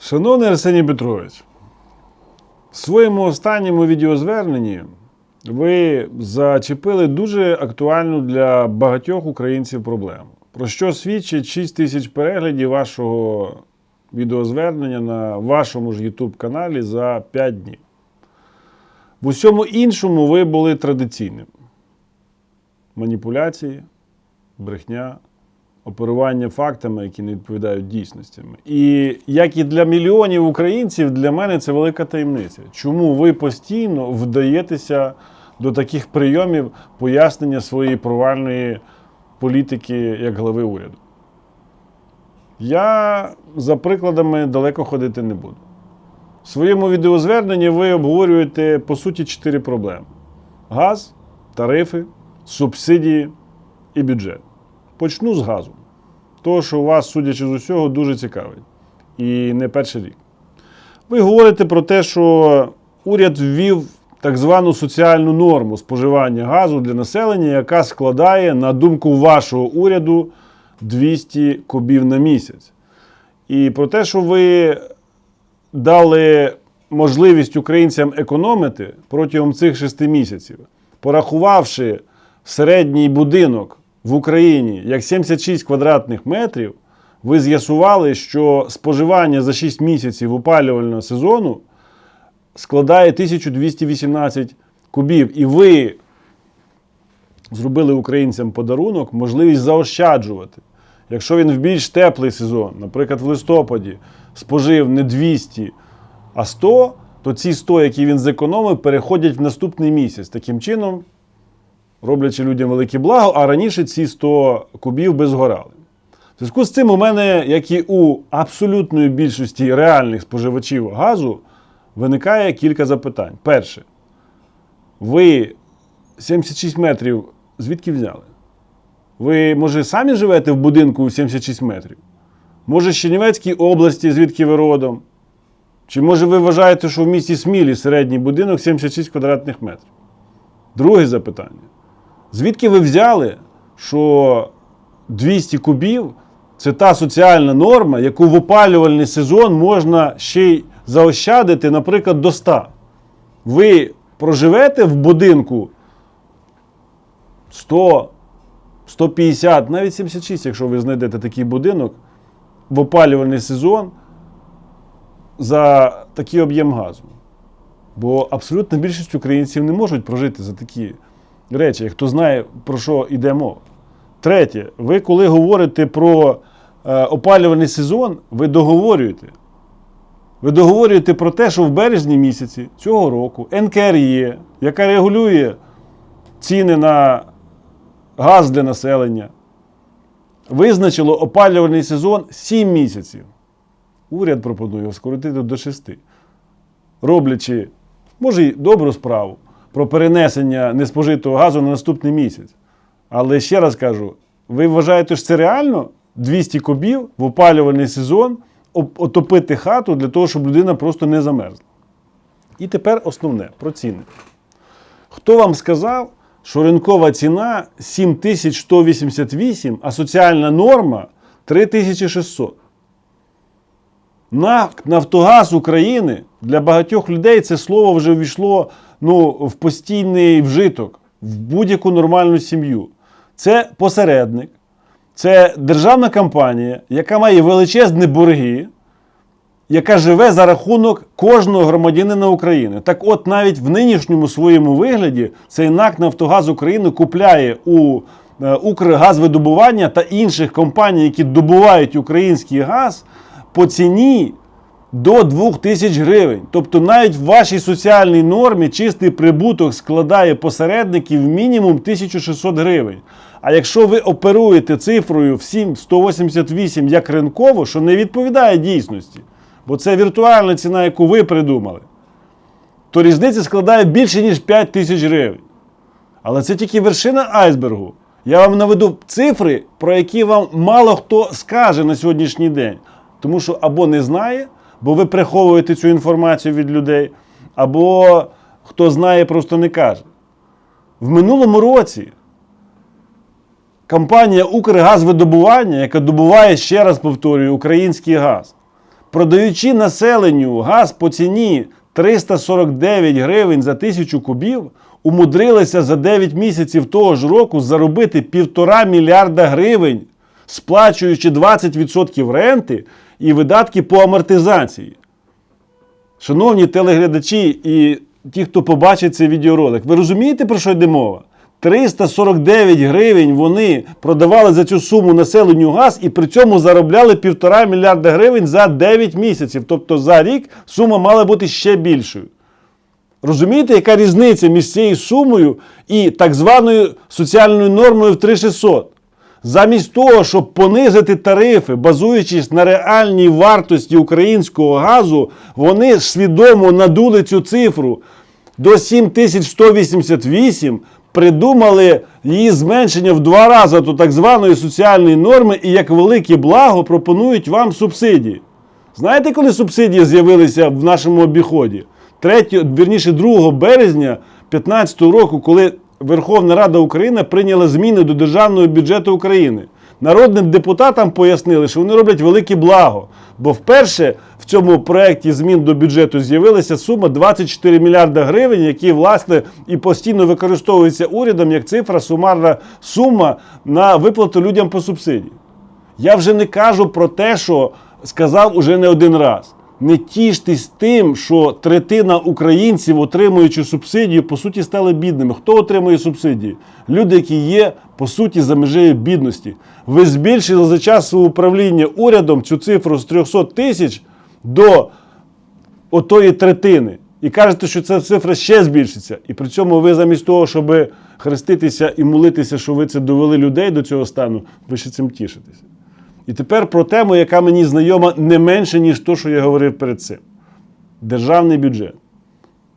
Шановний Арсеній Петрович, в своєму останньому відеозверненні ви зачепили дуже актуальну для багатьох українців проблему. Про що свідчить 6 тисяч переглядів вашого відеозвернення на вашому ж YouTube каналі за 5 днів. В усьому іншому ви були традиційним: маніпуляції, брехня, оперування фактами, які не відповідають дійсностями. І як і для мільйонів українців, для мене це велика таємниця. Чому ви постійно вдаєтеся до таких прийомів пояснення своєї провальної політики як глави уряду? Я за прикладами далеко ходити не буду. В своєму відеозверненні ви обговорюєте по суті чотири проблеми: газ, тарифи, субсидії і бюджет. Почну з газу. Того, що у вас, судячи з усього, дуже цікавить. І не перший рік. Ви говорите про те, що уряд ввів так звану соціальну норму споживання газу для населення, яка складає, на думку вашого уряду, 200 кубів на місяць. І про те, що ви дали можливість українцям економити протягом цих шести місяців, порахувавши середній будинок в Україні як 76 квадратних метрів, ви з'ясували, що споживання за 6 місяців опалювального сезону складає 1218 кубів. І ви зробили українцям подарунок, можливість заощаджувати. Якщо він в більш теплий сезон, наприклад, в листопаді, спожив не 200, а 100, то ці 100, які він зекономив, переходять в наступний місяць. Таким чином, роблячи людям велике благо, а раніше ці 100 кубів би згорали. В зв'язку з цим у мене, як і у абсолютної більшості реальних споживачів газу, виникає кілька запитань. Перше, ви 76 метрів звідки взяли? Ви, може, самі живете в будинку у 76 метрів? Може, з Чернівецькій області, звідки ви родом? Чи може ви вважаєте, що в місті Смілі середній будинок 76 квадратних метрів? Друге запитання. Звідки ви взяли, що 200 кубів це та соціальна норма, яку в опалювальний сезон можна ще й заощадити, наприклад, до 100? Ви проживете в будинку 100, 150, навіть 76, якщо ви знайдете такий будинок в опалювальний сезон за такий об'єм газу. Бо абсолютна більшість українців не можуть прожити за такі речі, хто знає, про що йде мова. Третє, ви коли говорите про е, опалювальний сезон, ви договорюєте. Ви договорюєте про те, що в березні місяці цього року НКРЄ, яка регулює ціни на газ для населення, визначило опалювальний сезон 7 місяців. Уряд пропонує скоротити до 6. Роблячи, може, й добру справу про перенесення неспожитого газу на наступний місяць. Але ще раз кажу: ви вважаєте, що це реально 200 кубів в опалювальний сезон отопити хату для того, щоб людина просто не замерзла. І тепер основне про ціни. Хто вам сказав, що ринкова ціна 7188, а соціальна норма 3600? НАК Нафтогаз України для багатьох людей це слово вже ввійшло ну, в постійний вжиток, в будь-яку нормальну сім'ю. Це посередник, це державна компанія, яка має величезні борги, яка живе за рахунок кожного громадянина України. Так от навіть в нинішньому своєму вигляді цей НАК Нафтогаз України купляє у е, Укргазвидобування та інших компаній, які добувають український газ, по ціні до 2000 гривень. Тобто навіть в вашій соціальній нормі чистий прибуток складає посередників мінімум 1600 гривень. А якщо ви оперуєте цифрою в 7 188 як ринково, що не відповідає дійсності, бо це віртуальна ціна, яку ви придумали, то різниця складає більше, ніж 5 тисяч гривень. Але це тільки вершина айсбергу. Я вам наведу цифри, про які вам мало хто скаже на сьогоднішній день. Тому що або не знає, бо ви приховуєте цю інформацію від людей, або хто знає, просто не каже. В минулому році компанія Укргазвидобування, яка добуває, ще раз повторюю, український газ, продаючи населенню газ по ціні 349 гривень за тисячу кубів, умудрилися за 9 місяців того ж року заробити півтора мільярда гривень, сплачуючи 20% ренти і видатки по амортизації. Шановні телеглядачі і ті, хто побачить цей відеоролик, ви розумієте, про що йде мова? 349 гривень вони продавали за цю суму населенню газ і при цьому заробляли півтора мільярда гривень за 9 місяців. Тобто за рік сума мала бути ще більшою. Розумієте, яка різниця між цією сумою і так званою соціальною нормою в 3600? Замість того, щоб понизити тарифи, базуючись на реальній вартості українського газу, вони свідомо надули цю цифру до 7188, придумали її зменшення в два рази до так званої соціальної норми і як велике благо пропонують вам субсидії. Знаєте, коли субсидії з'явилися в нашому обіході? 3, вірніше 2 березня 2015 року, коли Верховна Рада України прийняла зміни до державного бюджету України. Народним депутатам пояснили, що вони роблять велике благо. Бо вперше в цьому проєкті змін до бюджету з'явилася сума 24 мільярда гривень, які власне і постійно використовуються урядом як цифра, сумарна сума на виплату людям по субсидії. Я вже не кажу про те, що сказав уже не один раз. Не тіштесь тим, що третина українців, отримуючи субсидію, по суті стали бідними. Хто отримує субсидії? Люди, які є по суті за межею бідності. Ви збільшили за час свого управління урядом цю цифру з 300 тисяч до отої третини. І кажете, що ця цифра ще збільшиться. І при цьому ви замість того, щоб хреститися і молитися, що ви це довели людей до цього стану, ви ще цим тішитеся. І тепер про тему, яка мені знайома не менше, ніж то, що я говорив перед цим. Державний бюджет.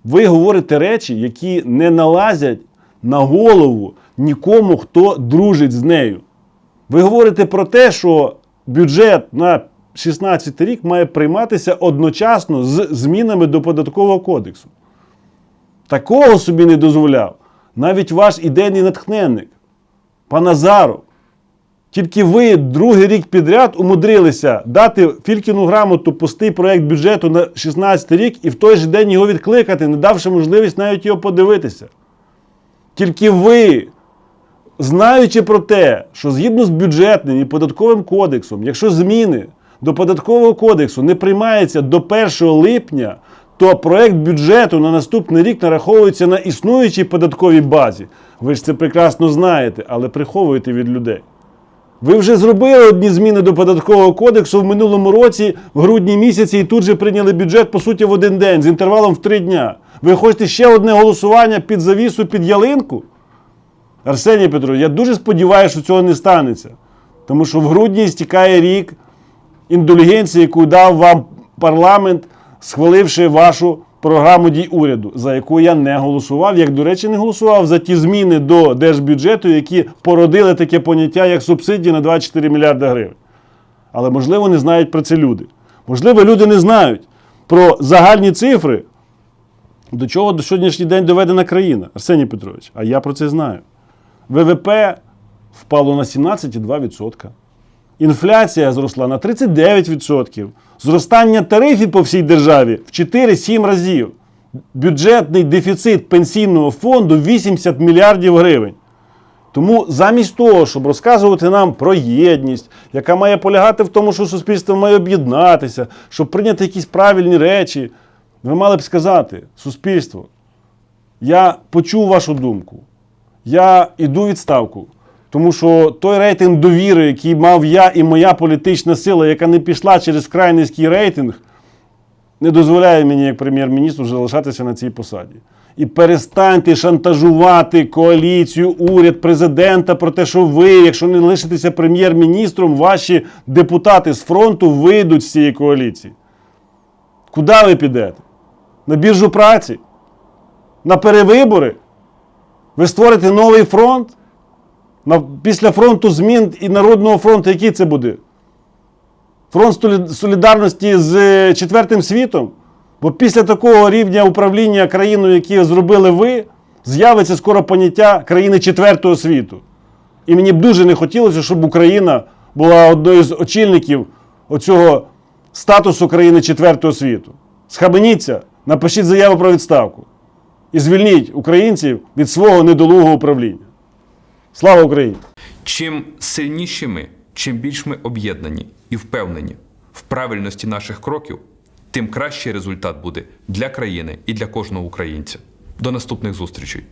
Ви говорите речі, які не налазять на голову нікому, хто дружить з нею. Ви говорите про те, що бюджет на 16 рік має прийматися одночасно з змінами до податкового кодексу. Такого собі не дозволяв навіть ваш ідейний натхненник, пан Азаров. Тільки ви другий рік підряд умудрилися дати Фількіну грамоту пустий проєкт бюджету на 16 рік і в той же день його відкликати, не давши можливість навіть його подивитися. Тільки ви, знаючи про те, що згідно з бюджетним і податковим кодексом, якщо зміни до податкового кодексу не приймаються до 1 липня, то проєкт бюджету на наступний рік нараховується на існуючій податковій базі. Ви ж це прекрасно знаєте, але приховуєте від людей. Ви вже зробили одні зміни до податкового кодексу в минулому році, в грудні місяці, і тут же прийняли бюджет, по суті, в один день з інтервалом в три дня. Ви хочете ще одне голосування під завісу, під ялинку? Арсеній Петрович, я дуже сподіваюся, що цього не станеться. Тому що в грудні стікає рік індульгенції, яку дав вам парламент, схваливши вашу програму дій уряду, за яку я не голосував, як, до речі, не голосував за ті зміни до держбюджету, які породили таке поняття, як субсидії на 24 мільярди гривень. Але, можливо, не знають про це люди. Можливо, люди не знають про загальні цифри, до чого до сьогоднішній день доведена країна, Арсеній Петрович. А я про це знаю. ВВП впало на 17,2%. Інфляція зросла на 39%. Зростання тарифів по всій державі в 4-7 разів. Бюджетний дефіцит пенсійного фонду 80 мільярдів гривень. Тому замість того, щоб розказувати нам про єдність, яка має полягати в тому, що суспільство має об'єднатися, щоб прийняти якісь правильні речі, ви мали б сказати, суспільство, я почув вашу думку, я йду відставку. Тому що той рейтинг довіри, який мав я і моя політична сила, яка не пішла через вкрай низький рейтинг, не дозволяє мені як прем'єр-міністру залишатися на цій посаді. І перестаньте шантажувати коаліцію, уряд, президента про те, що ви, якщо не лишитеся прем'єр-міністром, ваші депутати з фронту вийдуть з цієї коаліції. Куди ви підете? На біржу праці? На перевибори? Ви створите новий фронт? Після фронту змін і Народного фронту, який це буде? Фронт солідарності з е, четвертим світом? Бо після такого рівня управління країною, який зробили ви, з'явиться скоро поняття країни четвертого світу. І мені б дуже не хотілося, щоб Україна була одною з очільників оцього статус України четвертого світу. Схаменіться, напишіть заяву про відставку і звільніть українців від свого недолугого управління. Слава Україні! Чим сильніші ми, чим більш ми об'єднані і впевнені в правильності наших кроків, тим кращий результат буде для країни і для кожного українця. До наступних зустрічей!